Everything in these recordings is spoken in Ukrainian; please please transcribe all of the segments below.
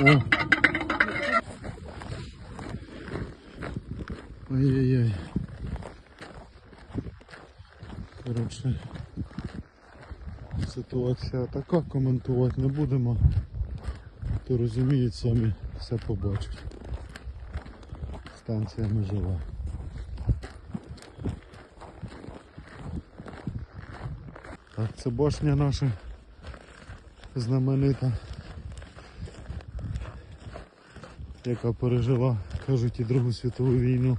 О. Ай-яй-яй. Коротше, ситуація така, коментувати не будемо. То розуміють самі, все побачать. Станція межова. Так, це башня наша знаменита, яка пережила, кажуть, і Другу світову війну.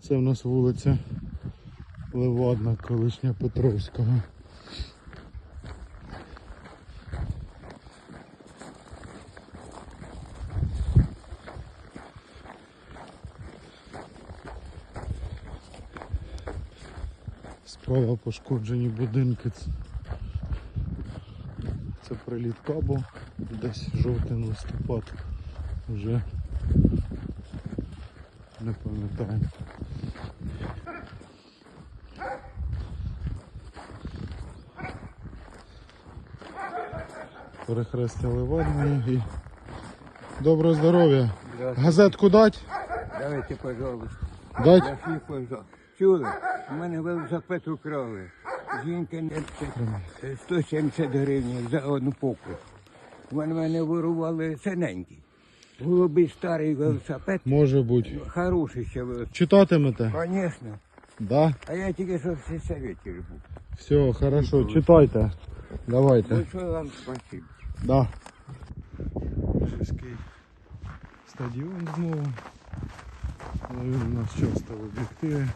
Це в нас вулиця Левадна, колишня Петровського. Справа пошкоджені будинки. Це- приліт кабу, десь жовтень листопад. Вже не пам'ятаю. Перехрестя Ливадної і доброго здоров'я. Газетку дать? Давайте, пожалуйста. Дать? Пожалуйста. Чули? У мене велосипед украли. Жінка не 170 гривень за одну поку. У мене мене вирували синенький. Голубий старий велосипед. Може бути. Хороший ще велосипед. Читатимете? Звісно. Да. А я тільки що в сільсоветі живу. Все, хорошо, читайте. Давайте. Большое вам спасибо. Да. Жиський стадіон знову. Ну, Він у нас часто в об'єктиві.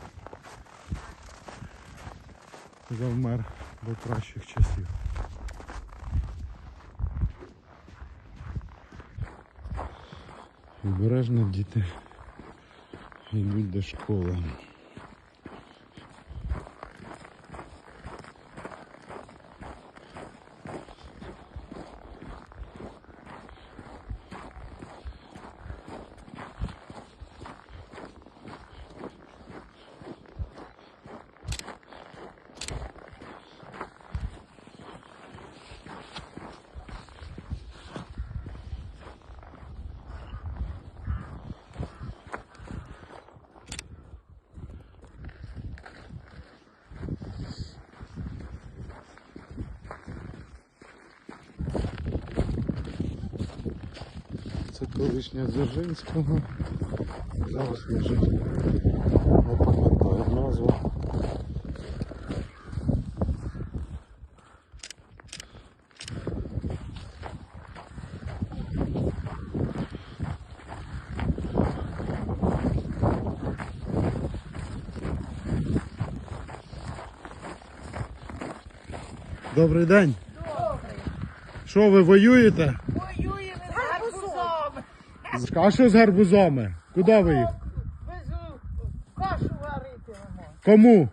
Завмер до кращих часів. Обережно діти йдуть до школи. Це колишня Дзержинського. Зараз лежить. Не пам'ятаю назву. Добрий день. Добрий. Що ви воюєте? З. А що з гарбузами? Куди ви їх? Везу кашу варитимемо. Кому?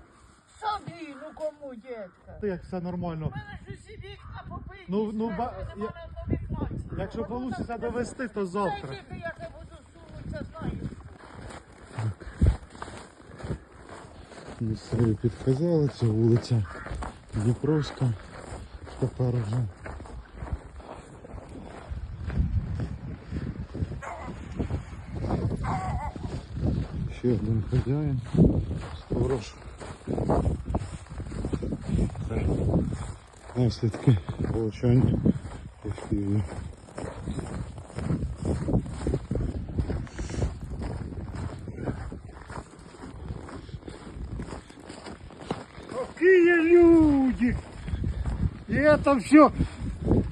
Собі, ну кому, дітка? Як все нормально. У мене ж усі вікна побиті. Ну, ну, ба- я-. Якщо вийде довести, то завтра. Як я буду сунутися, знаю. Місцеві підказали, це вулиця Дніпровська. Тепер вже. Ще один хазяїн. Сторож. Це Наслідки влучання в Какие люди! И это все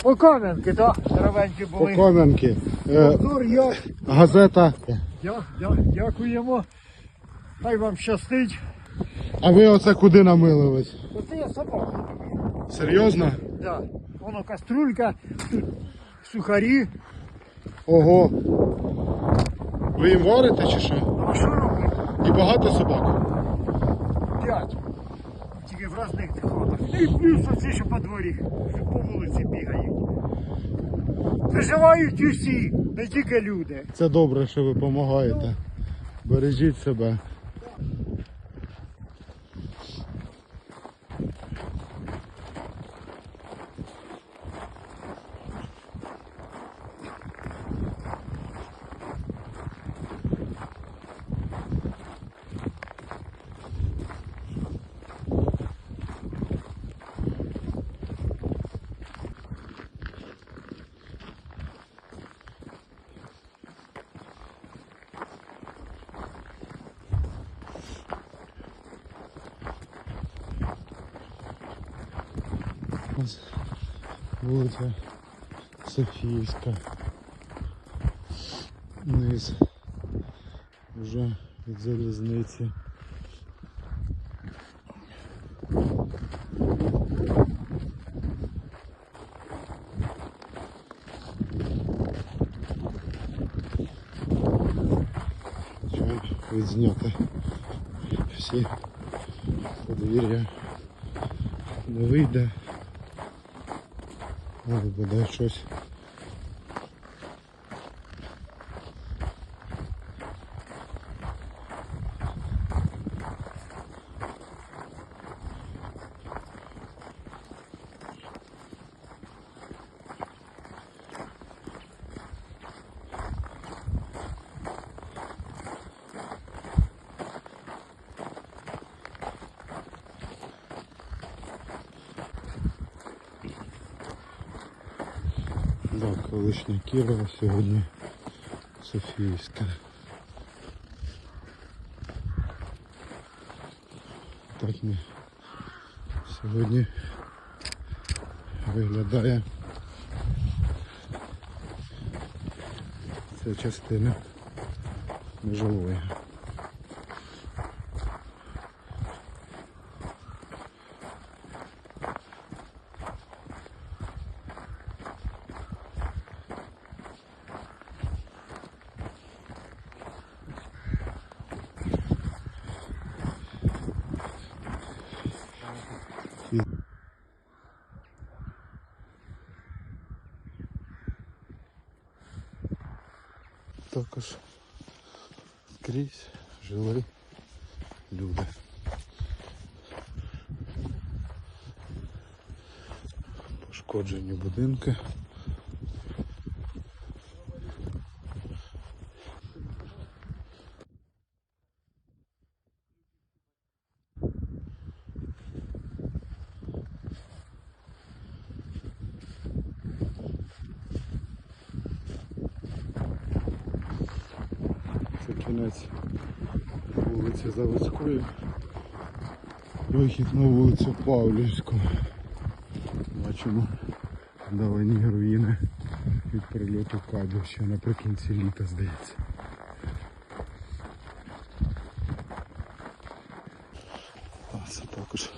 по каменке, да? Здоровенькі були. Кам'янки. Е, Тур, я, газета. я, я, дякуємо. Хай вам щастить. А ви оце куди намилились? Оце я собака. Серйозно? Да. Воно каструлька, тут сухарі. Ого. Ви їм варите чи що? А що робити? І багато собак? П'ять. Тільки в різних хатах. І плюс оці, що по дворі, що по вулиці бігають. Виживають усі, не тільки люди. Це добре, що ви допомагаєте. Бережіть себе. Ось вулиця Софіївська. Низ. Вже від залізниці. Чого відзняти всі подвір'я не вийде. Але буде щось. Да, колишня Кірова сьогодні Софіївська. Так ми сьогодні виглядає ця частина межової. Також скрізь жили люди. Пошкоджені будинки. Це кінець вулиці Заводської. Вихід на вулицю Павлівську. Бачимо вдалині руїни від прильоту кабів ще наприкінці літа, здається. А це також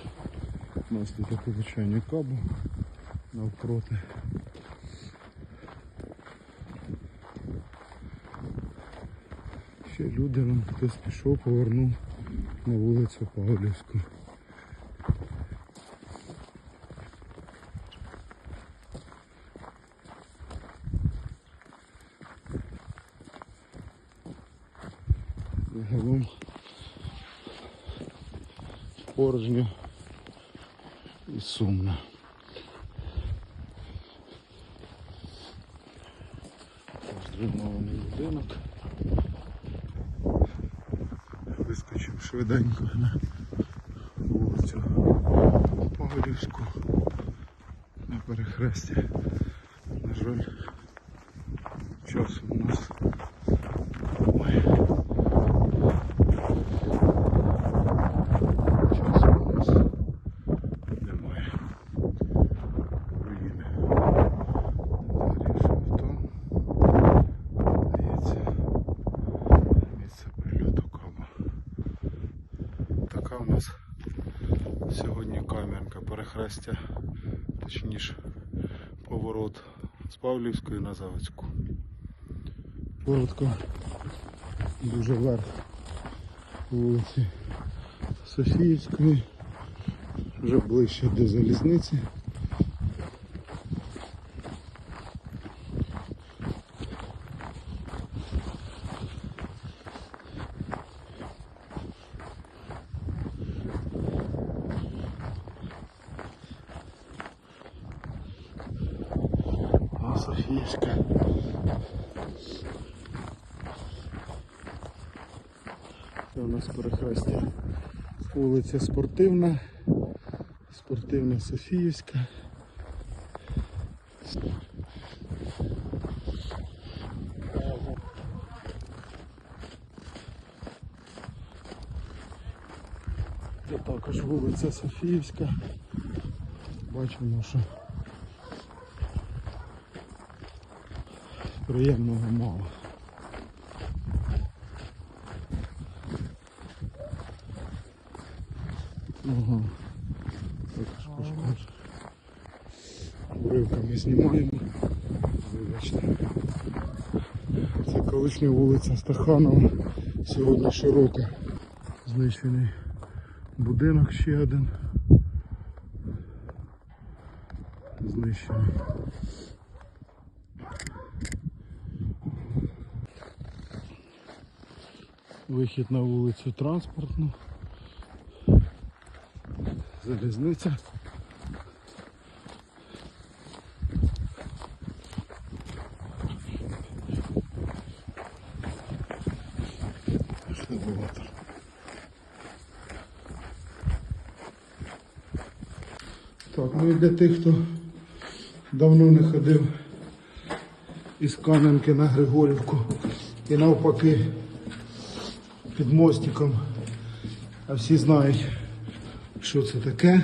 наслідок влучання кабу навпроти. Ще люди, вон хтось пішов, повернув на вулицю Павлівську. Загалом порожньо і сумно. Зруйнований будинок. Швиденько на вулицю Погорівську на перехресті. На жаль, часу у нас немає. Часу у нас немає. Руїни. Вирішив там. Здається, місце прильоту каба. Така у нас сьогодні кам'янка перехрестя, точніше поворот з Павлівської на Заводську. Коротко, дуже вверх вулиці Софіївської. Вже ближче до залізниці. О, Софіївська. Це у нас перехрестя. Вулиця Спортивна, Спортивна Софіївська. Це також вулиця Софіївська. Бачимо, що приємного мало. Ага. Уривками знімаємо. Вибачте. Це колишня вулиця Стаханова. Сьогодні широка. Знищений будинок ще один. Знищений. Вихід на вулицю транспортну. Залізниця. Так, ну і для тих, хто давно не ходив із Кам'янки на Григорівку і навпаки під мостиком, а всі знають, що це таке.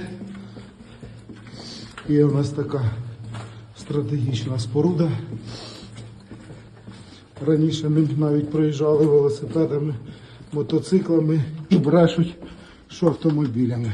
Є у нас така стратегічна споруда. Раніше ми навіть проїжджали велосипедами, мотоциклами і брешуть, що автомобілями.